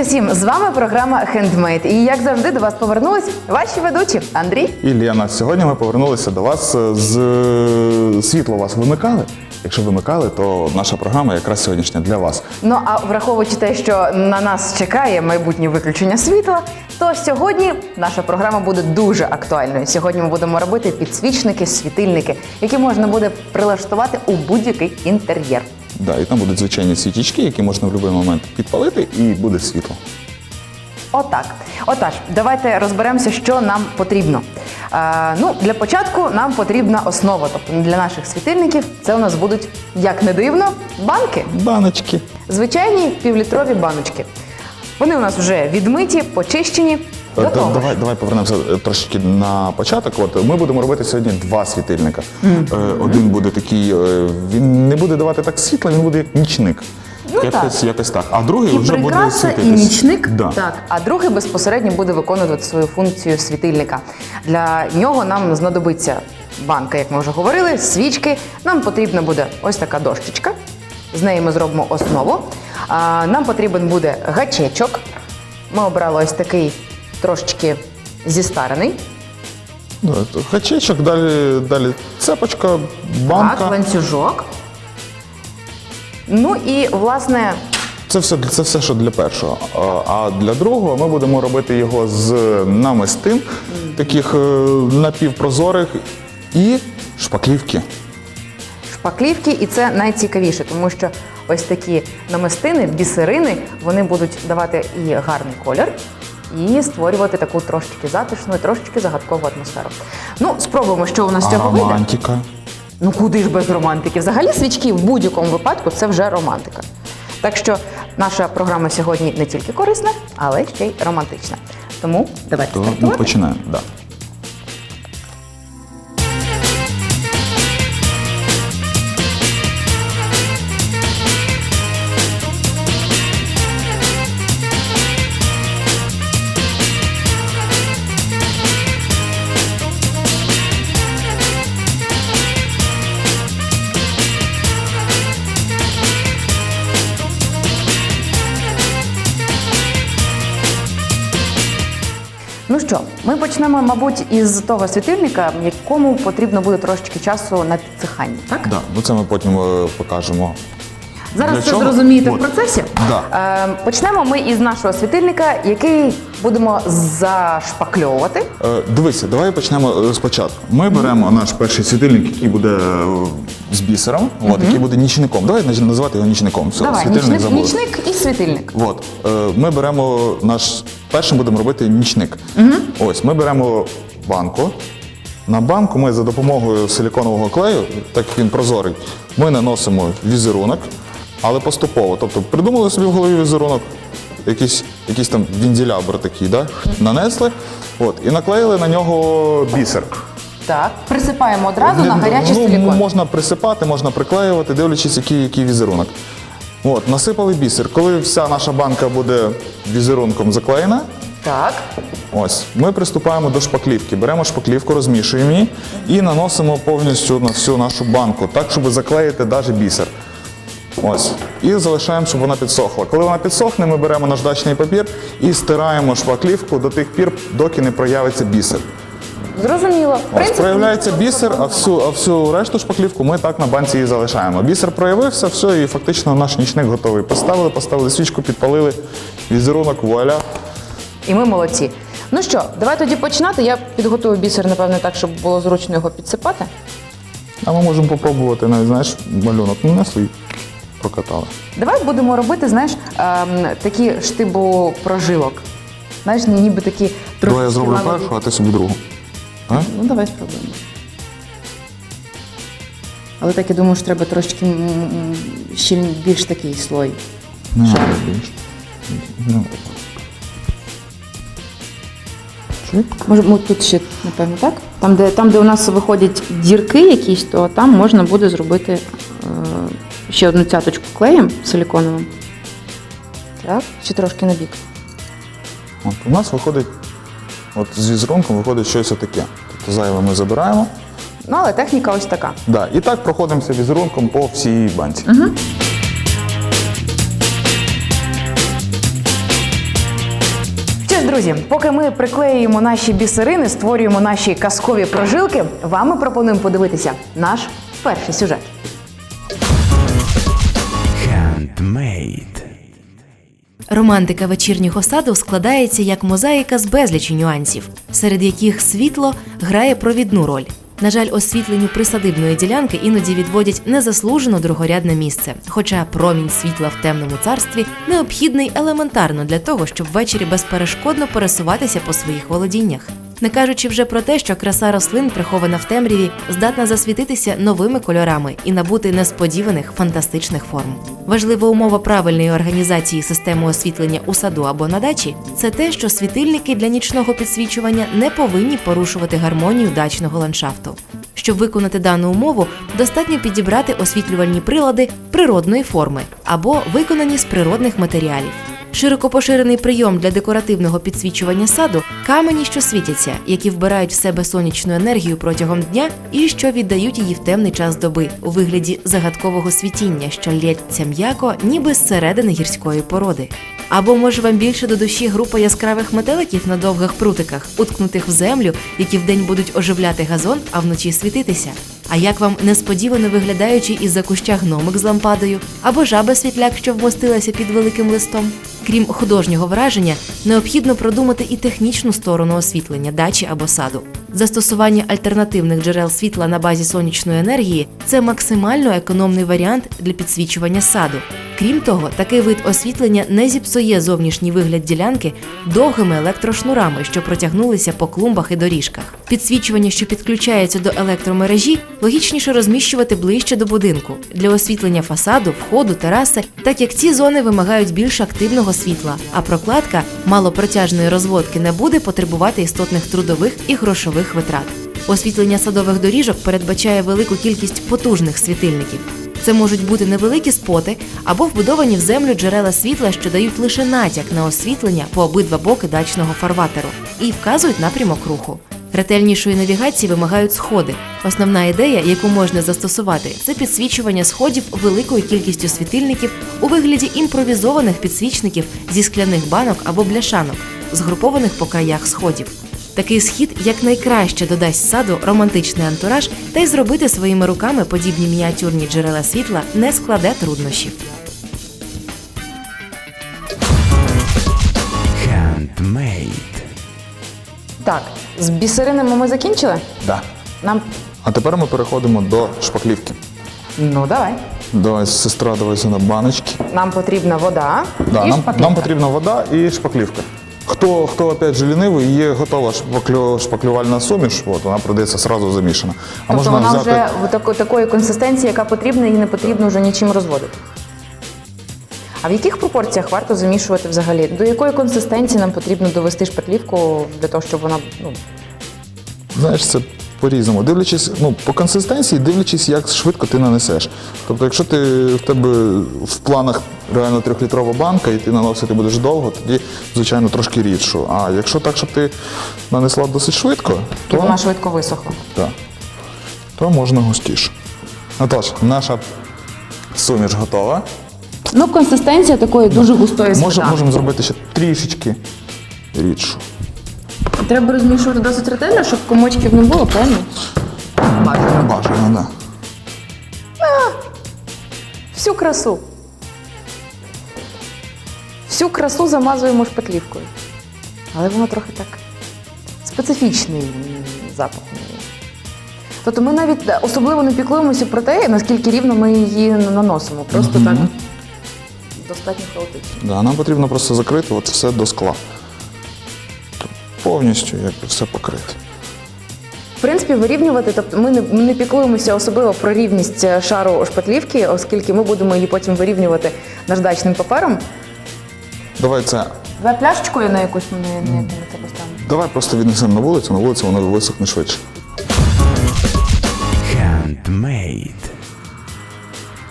Усім! З вами програма Handmade. І як завжди до вас повернулись ваші ведучі Андрій. І Лена, сьогодні ми повернулися до вас е, з е, світло вас вимикали. Якщо вимикали, то наша програма якраз сьогоднішня для вас. Ну а враховуючи те, що на нас чекає майбутнє виключення світла, то сьогодні наша програма буде дуже актуальною. Сьогодні ми будемо робити підсвічники, світильники, які можна буде прилаштувати у будь-який інтер'єр. Да, і там будуть звичайні свічечки, які можна в будь-який момент підпалити, і буде світло. Отак. Отож, давайте розберемося, що нам потрібно. Е, ну, для початку нам потрібна основа. Тобто для наших світильників це у нас будуть, як не дивно, банки. Баночки. Звичайні півлітрові баночки. Вони у нас вже відмиті, почищені. До того Давай, давай повернемося е, трошечки на початок. От ми будемо робити сьогодні два світильника. Е, Один буде такий, е, він не буде давати так світла, він буде як нічник. Ну, якось, так. якось так. А другий І вже буде прикраса, і світитись. нічник. Да. Так, а другий безпосередньо буде виконувати свою функцію світильника. Для нього нам знадобиться банка, як ми вже говорили, свічки. Нам потрібна буде ось така дощечка. З неї ми зробимо основу. А, нам потрібен буде гачечок. Ми обрали ось такий трошечки зістарений. Хачечок, далі, далі цепочка, банка. Так, ланцюжок. Ну і власне Це все, це все, що для першого. А- А для другого ми будемо робити його з намистин, таких е, напівпрозорих і шпаклівки. шпаклівки, і це найцікавіше, тому що ось такі намистини, бісерини, вони будуть давати і гарний колір, і створювати таку трошечки затишну, і трошечки загадкову атмосферу. Ну, спробуємо, що у нас А цього вийде. романтика. Ну куди ж без романтики? Взагалі свічки в будь-якому випадку це вже романтика. Так що наша програма сьогодні не тільки корисна, але ще й романтична. Тому давайте То ну, починаємо. Да. Ми почнемо, мабуть, із того світильника, якому потрібно буде трошечки часу на підсихання. Так? Да. Ну це ми потім е, покажемо. Зараз Для чого? зрозумієте в От. процесі. Да. Е, почнемо ми із нашого світильника, який будемо зашпакльовувати. Е, Дивися, давай почнемо е, спочатку. Ми беремо наш перший світильник, який буде е, з бісером, от, який буде нічником. Давай наз- називати його нічником. Все, Давай, світильник нічник, забули. нічник і світильник. От, е, ми беремо наш першим будемо робити нічник. Ось ми беремо банку. На банку ми за допомогою силіконового клею, так як він прозорий, ми наносимо візерунок, але поступово. Тобто придумали собі в голові візерунок, якийсь, якийсь там вінділябр такий, да? нанесли, от, і наклеїли на нього бісер. Так, присипаємо одразу на гарячий ну, силікон. Можна присипати, можна приклеювати, дивлячись, який, який візерунок. От, насипали бісер. Коли вся наша банка буде візерунком заклеєна, Так. ось, ми приступаємо до шпаклівки. Беремо шпаклівку, розмішуємо її і наносимо повністю на всю нашу банку, так, щоб заклеїти навіть бісер. Ось. І залишаємо, щоб вона підсохла. Коли вона підсохне, ми беремо наждачний папір і стираємо шпаклівку до тих пір, доки не проявиться бісер. Зрозуміло. В Ось принципі, проявляється бісер, а всю, а всю решту шпаклівку ми так на банці і залишаємо. Бісер проявився, все, і фактично наш нічник готовий. Поставили, поставили свічку, підпалили, візерунок, вуаля. І ми молодці. Ну що, давай тоді починати. Я підготую бісер, напевне, так, щоб було зручно його підсипати. А ми можемо попробувати навіть, знаєш, малюнок Ну, нанесли і прокатали. Давай будемо робити, знаєш, ем, такі штибу прожилок. Знаєш, ніби такі. Давай я зроблю першу, а ти собі другу. А? Ну, давай спробуємо. Але так я думаю, що треба м, м, щільний, більш такий слой. Не треба більше. Ну, Чик. Може, ми тут ще, напевно, так? Там де, там, де у нас виходять дірки якісь, то там можна буде зробити е, ще одну цяточку клеєм силіконовим. Так, чи трошки на бік. От, у нас виходить, от з візерунком виходить щось таке. Тобто зайве ми забираємо. Ну, але техніка ось така. Да, і так проходимося візерунком по всій банці. друзі, поки ми приклеюємо наші бісерини, створюємо наші казкові прожилки, вам ми пропонуємо подивитися наш перший сюжет. Handmade. Романтика вечірнього саду складається як мозаїка з безлічі нюансів, серед яких світло грає провідну роль. На жаль, освітленню присадибної ділянки іноді відводять незаслужено другорядне місце, хоча промінь світла в темному царстві необхідний елементарно для того, щоб ввечері безперешкодно пересуватися по своїх володіннях. Не кажучи вже про те, що краса рослин, прихована в темряві, здатна засвітитися новими кольорами і набути несподіваних фантастичних форм. Важлива умова правильної організації системи освітлення у саду або на дачі це те, що світильники для нічного підсвічування не повинні порушувати гармонію дачного ландшафту. Щоб виконати дану умову, достатньо підібрати освітлювальні прилади природної форми або виконані з природних матеріалів. Широко поширений прийом для декоративного підсвічування саду камені, що світяться, які вбирають в себе сонячну енергію протягом дня і що віддають її в темний час доби у вигляді загадкового світіння, що лється м'яко, ніби з середини гірської породи. Або може вам більше до душі група яскравих метеликів на довгих прутиках, уткнутих в землю, які вдень будуть оживляти газон, а вночі світитися. А як вам несподівано виглядаючий із-за куща гномик з лампадою, або жаба світляк, що вмостилася під великим листом? Крім художнього враження, необхідно продумати і технічну сторону освітлення дачі або саду. Застосування альтернативних джерел світла на базі сонячної енергії це максимально економний варіант для підсвічування саду. Крім того, такий вид освітлення не зіпсує зовнішній вигляд ділянки довгими електрошнурами, що протягнулися по клумбах і доріжках. Підсвічування, що підключається до електромережі, логічніше розміщувати ближче до будинку для освітлення фасаду, входу, тераси, так як ці зони вимагають більш активного світла, а прокладка малопротяжної розводки не буде потребувати істотних трудових і грошових витрат. Освітлення садових доріжок передбачає велику кількість потужних світильників. Це можуть бути невеликі споти або вбудовані в землю джерела світла, що дають лише натяк на освітлення по обидва боки дачного фарватеру і вказують напрямок руху. Ретельнішої навігації вимагають сходи. Основна ідея, яку можна застосувати, це підсвічування сходів великою кількістю світильників у вигляді імпровізованих підсвічників зі скляних банок або бляшанок, згрупованих по краях сходів. Такий схід якнайкраще додасть саду романтичний антураж, та й зробити своїми руками подібні мініатюрні джерела світла не складе труднощів. Handmade. Так, з бісеринами ми закінчили? Да. Нам. А тепер ми переходимо до шпаклівки. Ну, давай. Давай, сестра, давайся на баночки. Нам потрібна вода Да, і нам, шпаклівка. нам потрібна вода і шпаклівка. Хто, хто опять же лінивий, є готова шпаклю, шпаклювальна суміш, от, вона продається одразу замішана. А Тобто можна вона взяти. вже в тако- такої консистенції, яка потрібна, і не потрібно вже нічим розводити. А в яких пропорціях варто замішувати взагалі? До якої консистенції нам потрібно довести шпаклівку для того, щоб вона ну, Знаєш, це по-різному. Дивлячись, ну, по консистенції, дивлячись, як швидко ти нанесеш. Тобто, якщо ти в тебе в планах реально трьохлітрова банка і ти наносити будеш довго, тоді, звичайно, трошки рідшу. А якщо так, щоб ти нанесла досить швидко, і то, вона швидко висохла? так, то можна густіше. Отож, наша суміш готова. Ну, консистенція такої дуже густої Може, сметани. можемо зробити ще трішечки рідшу. Треба розмішувати досить ретельно, щоб комочків не було, правильно? Бажано. Бажано, так. Да. Всю красу. Всю красу замазуємо шпаклівкою. Але воно трохи так специфічний запах. Тобто ми навіть особливо не піклуємося про те, наскільки рівно ми її наносимо. Просто так достатньо хаотично. Да, нам потрібно просто закрити от все до скла. Повністю якби все покрити. В принципі, вирівнювати, тобто ми не, ми не піклуємося особливо про рівність е, шару шпаклівки, оскільки ми будемо її потім вирівнювати наждачним папером. Давай це. Давай пляшечкою на якусь ми не, не, не тебе ставимо. Давай просто віднесемо на вулицю, на вулиці воно висохне швидше. Handmade.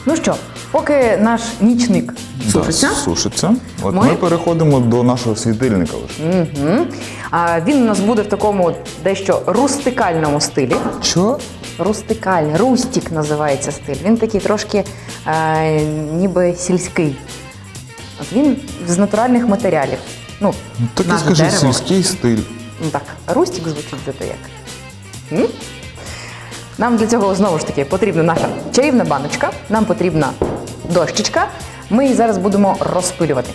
Ну що, поки наш нічник сушиться, Да, сушиться. От Ми- ми... переходимо до нашого світильника лише. Мгм. Він у нас буде в такому дещо рустикальному стилі. Що? Рустикальний, рустік називається стиль. Він такий трошки е, ніби сільський. От він з натуральних матеріалів. Ну, Так і скажи, дерево. сільський стиль. Ну так, рустик звучить зато як. М? Нам для цього знову ж таки потрібна наша чарівна баночка, нам потрібна дощечка. Ми її зараз будемо розпилювати.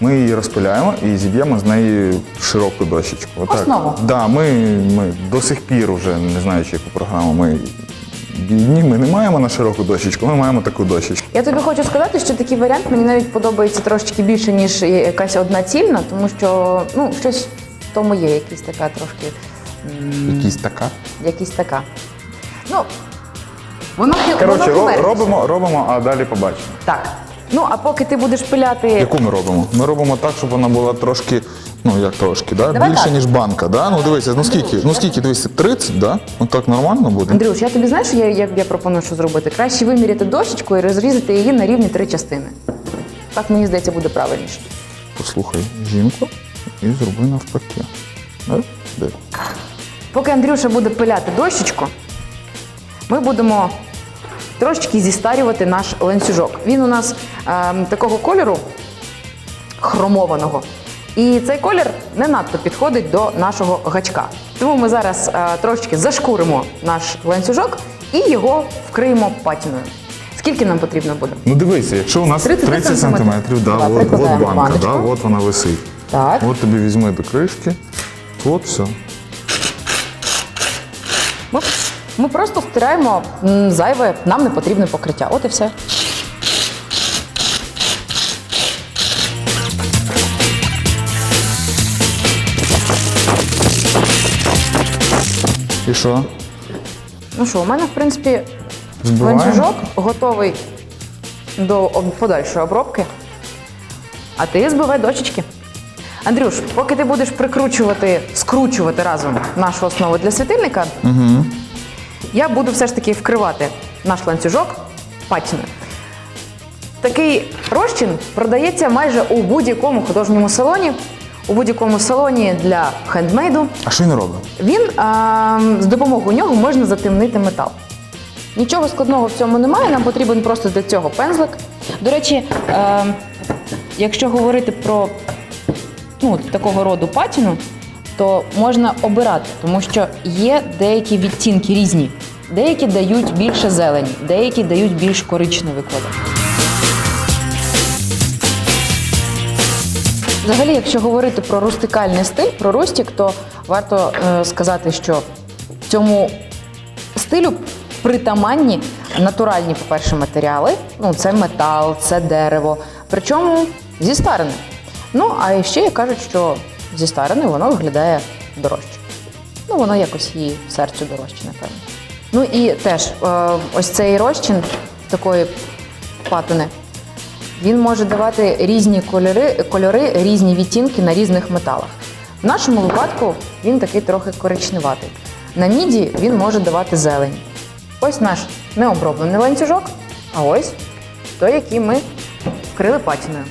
Ми її розпиляємо і зіб'ємо з неї широку дощечку. Отак. Основу. Да, ми, ми до сих пір вже не знаючи, яку програму ми бідні, ми не маємо на широку дощечку, ми маємо таку дощечку. Я тобі хочу сказати, що такий варіант мені навіть подобається трошки більше, ніж якась одна цільна, тому що ну, щось в тому є, якась така трошки. Якісь така. Якась така. Ну, воно, Коротше, воно ро- робимо, робимо, а далі побачимо. Так. Ну, а поки ти будеш пиляти. Яку ми робимо? Ми робимо так, щоб вона була трошки, ну як трошки, да? Давай більше, так. ніж банка. Да? Ну дивися, ну скільки, ну скільки, дивися, 30, да? Ну так нормально буде? Андрюш, я тобі знаєш, що я, я, я пропоную, що зробити? Краще виміряти дощечку і розрізати її на рівні три частини. Так, мені здається, буде правильніше. Послухай жінку і зроби навпаки. Да? Де? Поки Андрюша буде пиляти дощечку, ми будемо трошечки зістарювати наш ланцюжок. Він у нас такого кольору хромованого. І цей колір не надто підходить до нашого гачка. Тому ми зараз е, трошечки зашкуримо наш ланцюжок і його вкриємо патіною. Скільки нам потрібно буде? Ну дивися, якщо у нас 30 30 сантиметрів. сантиметрів, да, от, от банка, баночку. да, от вона висить. Так. От тобі візьми до кришки. От все. Ми, ми просто стираємо зайве, нам не потрібне покриття. От і все. І що? Ну що, у мене, в принципі, Збиваємо? ланцюжок готовий до об- подальшої обробки. А ти збивай дощечки. Андрюш, поки ти будеш прикручувати, скручувати разом нашу основу для світильника, я буду все ж таки вкривати наш ланцюжок патіною. Такий розчин продається майже у будь-якому художньому салоні, у будь-якому салоні для хендмейду. А що він робить? Він а, з допомогою нього можна затемнити метал. Нічого складного в цьому немає, нам потрібен просто для цього пензлик. До речі, е, якщо говорити про ну, такого роду патіну, то можна обирати, тому що є деякі відтінки різні. Деякі дають більше зелені, деякі дають більш коричневий колір. Взагалі, якщо говорити про рустикальний стиль, про рустік, то варто е, сказати, що цьому стилю притаманні натуральні, по-перше, матеріали. Ну, це метал, це дерево. Причому зістарене. Ну, а ще кажуть, що зістарене воно виглядає дорожче. Ну, воно якось її серцю дорожче, напевно. Ну і теж е, ось цей розчин такої патини, він може давати різні кольори, кольори, різні відтінки на різних металах. В нашому випадку він такий трохи коричневатий. На міді він може давати зелень. Ось наш необроблений ланцюжок, а ось той, який ми вкрили патіною.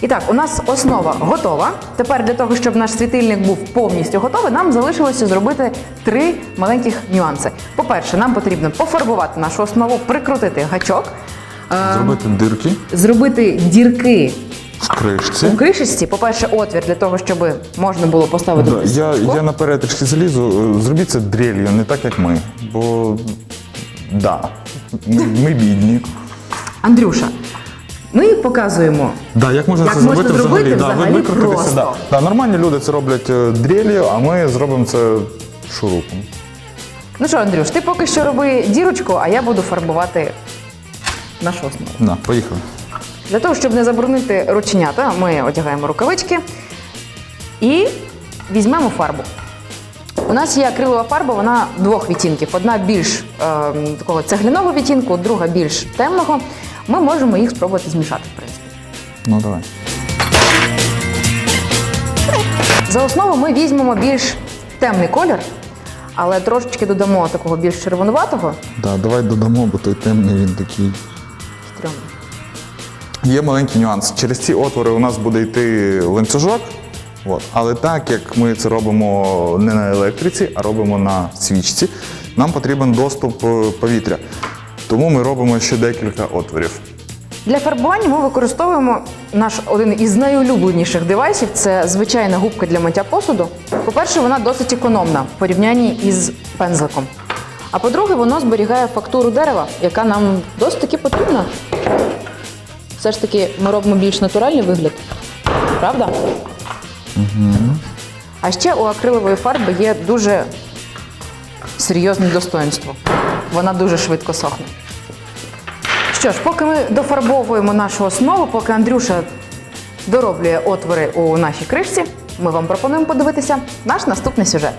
І так, у нас основа готова. Тепер для того, щоб наш світильник був повністю готовий, нам залишилося зробити три маленьких нюанси. По-перше, нам потрібно пофарбувати нашу основу, прикрутити гачок, Зробити дирки зробити дірки в кришці. у кришечці. По-перше, отвір для того, щоб можна було поставити Да, я, скло. я наперед трішки залізу. Е, Зробіть це дрелью, не так, як ми. Бо да, ми, ми бідні. Андрюша, ми показуємо. Да, як можна Як це можна зробити зробити взагалі? Да, взагалі викрутитися, просто. Да. Да, нормальні люди це роблять е, дрелью, а ми зробимо це шурупом. Ну що, Андрюш, ти поки що роби дірочку, а я буду фарбувати нашу основу. Да, поїхали. Для того, щоб не забруднити рученята, ми одягаємо рукавички і візьмемо фарбу. У нас є акрилова фарба, вона двох відтінків. Одна більш е, такого цегляного відтінку, друга більш темного. Ми можемо їх спробувати змішати, в принципі. Ну давай. За основу ми візьмемо більш темний колір, але трошечки додамо такого більш червонуватого. Да, давай додамо, бо той темний він такий. Стрьомно. Є маленький нюанс. Через ці отвори у нас буде йти ланцюжок. От. Але так як ми це робимо не на електриці, а робимо на свічці, нам потрібен доступ е, повітря. Тому ми робимо ще декілька отворів. Для фарбування ми використовуємо наш один із найулюбленіших девайсів це звичайна губка для миття посуду. По-перше, вона досить економна в порівнянні із пензликом. А по-друге, воно зберігає фактуру дерева, яка нам досить таки потрібна. Все ж таки, ми робимо більш натуральний вигляд. Правда? А ще у акрилової фарби є дуже серйозне достоинство. Вона дуже швидко сохне. Що ж, поки ми дофарбовуємо нашу основу, поки Андрюша дороблює отвори у нашій кришці, ми вам пропонуємо подивитися наш наступний сюжет.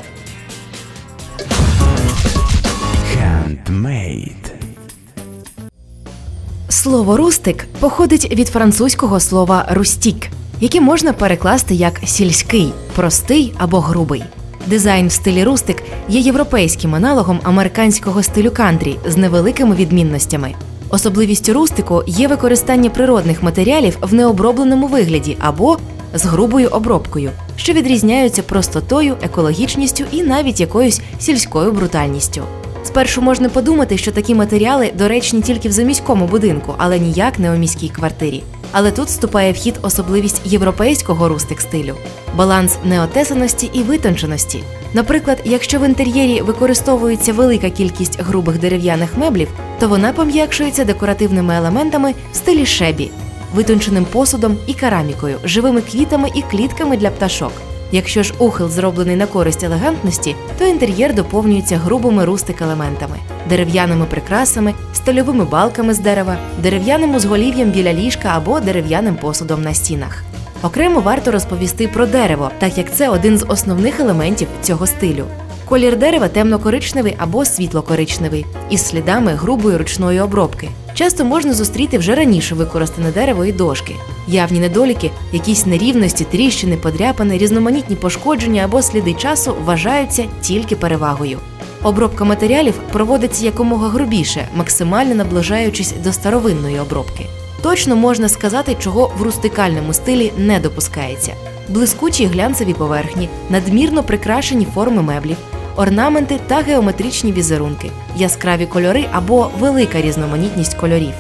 Слово рустик походить від французького слова рустік, яке можна перекласти як сільський, простий або грубий. Дизайн в стилі рустик є європейським аналогом американського стилю кантрі з невеликими відмінностями. Особливістю рустику є використання природних матеріалів в необробленому вигляді або з грубою обробкою, що відрізняються простотою, екологічністю і навіть якоюсь сільською брутальністю. Спершу можна подумати, що такі матеріали доречні тільки в заміському будинку, але ніяк не у міській квартирі. Але тут вступає в хід особливість європейського рустик стилю баланс неотесаності і витонченості. Наприклад, якщо в інтер'єрі використовується велика кількість грубих дерев'яних меблів, то вона пом'якшується декоративними елементами в стилі шебі, витонченим посудом і керамікою, живими квітами і клітками для пташок. Якщо ж ухил зроблений на користь елегантності, то інтер'єр доповнюється грубими рустик-елементами, дерев'яними прикрасами, стольовими балками з дерева, дерев'яним узголів'ям біля ліжка або дерев'яним посудом на стінах. Окремо варто розповісти про дерево, так як це один з основних елементів цього стилю. Колір дерева темно-коричневий або світло-коричневий, із слідами грубої ручної обробки. Часто можна зустріти вже раніше використане дерево і дошки. Явні недоліки, якісь нерівності, тріщини, подряпини, різноманітні пошкодження або сліди часу вважаються тільки перевагою. Обробка матеріалів проводиться якомога грубіше, максимально наближаючись до старовинної обробки. Точно можна сказати, чого в рустикальному стилі не допускається: блискучі глянцеві поверхні, надмірно прикрашені форми меблів, орнаменти та геометричні візерунки, яскраві кольори або велика різноманітність кольорів.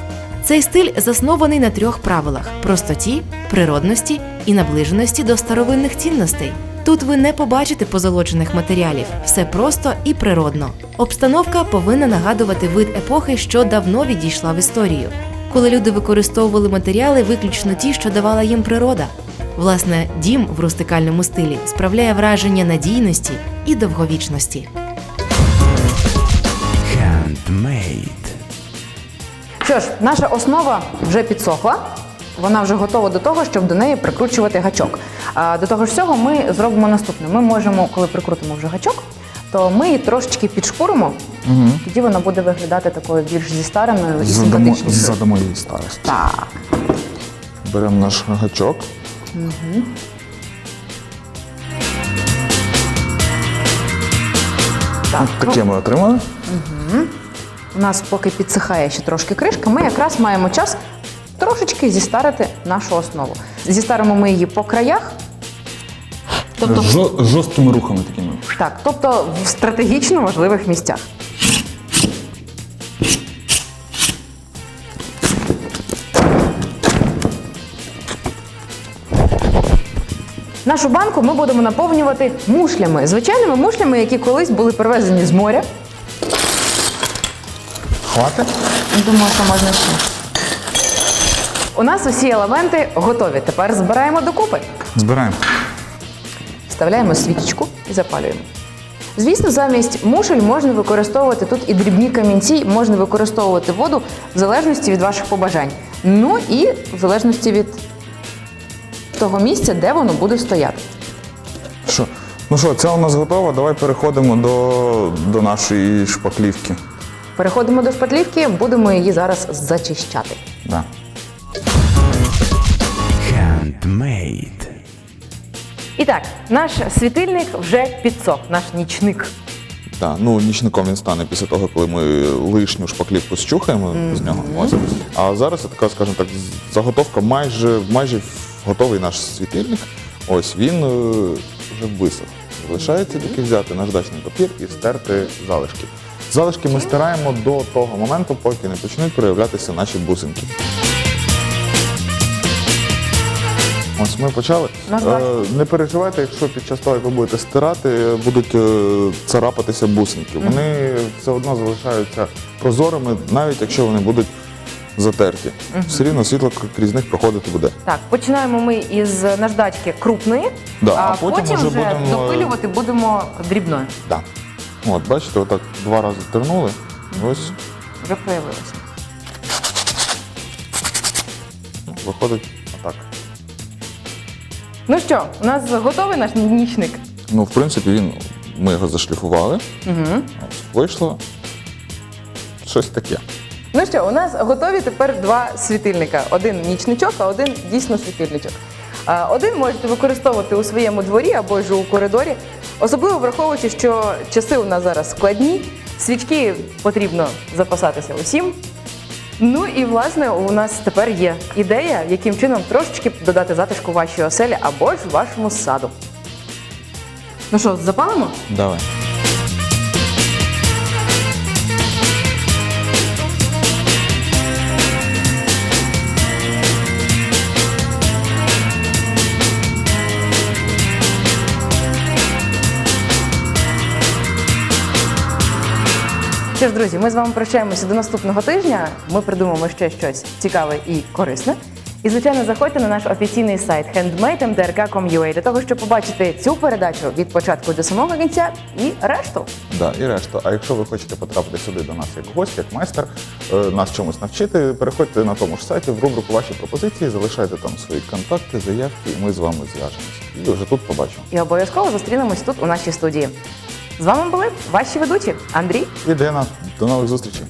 Цей стиль заснований на трьох правилах: простоті, природності і наближеності до старовинних цінностей. Тут ви не побачите позолочених матеріалів, все просто і природно. Обстановка повинна нагадувати вид епохи, що давно відійшла в історію, коли люди використовували матеріали виключно ті, що давала їм природа. Власне, дім в рустикальному стилі справляє враження надійності і довговічності. Handmade. Що ж, наша основа вже підсохла. Вона вже готова до того, щоб до неї прикручувати гачок. А до того ж всього ми зробимо наступне. Ми можемо, коли прикрутимо вже гачок, то ми її трошечки підшкуримо, тоді вона буде виглядати такою більш зістареною і Задамо, симпатичнішою. задамо їй старості. Так. Беремо наш гачок. так. Таке ми отримали. У нас поки підсихає ще трошки кришка, ми якраз маємо час трошечки зістарити нашу основу. Зістаримо ми її по краях, тобто, Жо- жорсткими рухами такими. так, тобто в стратегічно важливих місцях. Нашу банку ми будемо наповнювати мушлями, звичайними мушлями, які колись були привезені з моря. Хватить? Думаю, що можна ще. У нас усі елементи готові. Тепер збираємо докупи. Збираємо. Вставляємо свічечку і запалюємо. Звісно, замість мушель можна використовувати тут і дрібні камінці, можна використовувати воду в залежності від ваших побажань. Ну і в залежності від того місця, де воно буде стояти. Що? Ну що, це у нас готово. Давай переходимо до, до нашої шпаклівки. Переходимо до шпатлівки, будемо її зараз зачищати. Да. Handmade. І так, наш світильник вже підсох, наш нічник. Да, ну нічником він стане після того, коли ми лишню шпаклівку зчухаємо з нього. Ось. А зараз це така, скажімо так, заготовка майже, майже готовий наш світильник. Ось він е, вже висох. Залишається тільки взяти наждачний папір і стерти залишки. Залишки ми стираємо до того моменту, поки не почнуть проявлятися наші бусинки. Ось ми почали. Е, не переживайте, якщо під час того, як ви будете стирати, будуть е, царапатися бусники. Вони все одно залишаються прозорими, навіть якщо вони будуть затерті. Все рівно світло крізь них проходити буде. Так, починаємо ми із наждачки крупної, Да, а, потім вже вже будемо- допилювати будемо дрібною. Да. От, бачите, отак два рази тернули. Ось Вже проявилося. виходить. Ну що, у нас готовий наш нічник? Ну, в принципі, він, ми його зашліфували. Угу. Ось, вийшло щось таке. Ну що, у нас готові тепер два світильника: один нічничок, а один дійсно світильничок. Один можете використовувати у своєму дворі або ж у коридорі, особливо враховуючи, що часи у нас зараз складні, свічки потрібно запасатися усім. Ну і власне у нас тепер є ідея, яким чином трошечки додати затишку вашій оселі або ж вашому саду. Ну що, запалимо? Давай. Що ж, друзі, ми з вами прощаємося до наступного тижня. Ми придумаємо ще щось цікаве і корисне. І, звичайно, заходьте на наш офіційний сайт handmade.mdrk.com.ua для того, щоб побачити цю передачу від початку до самого кінця і решту. Да, і решта. А якщо ви хочете потрапити сюди до нас як гость, як майстер, е, нас чомусь навчити, переходьте на тому ж сайті в рубрику Ваші пропозиції, залишайте там свої контакти, заявки, і ми з вами зв'яжемося. І вже тут побачимо. І обов'язково зустрінемось тут у нашій студії. З вами були ваші ведучі Андрій І Дена, до нових зустрічей.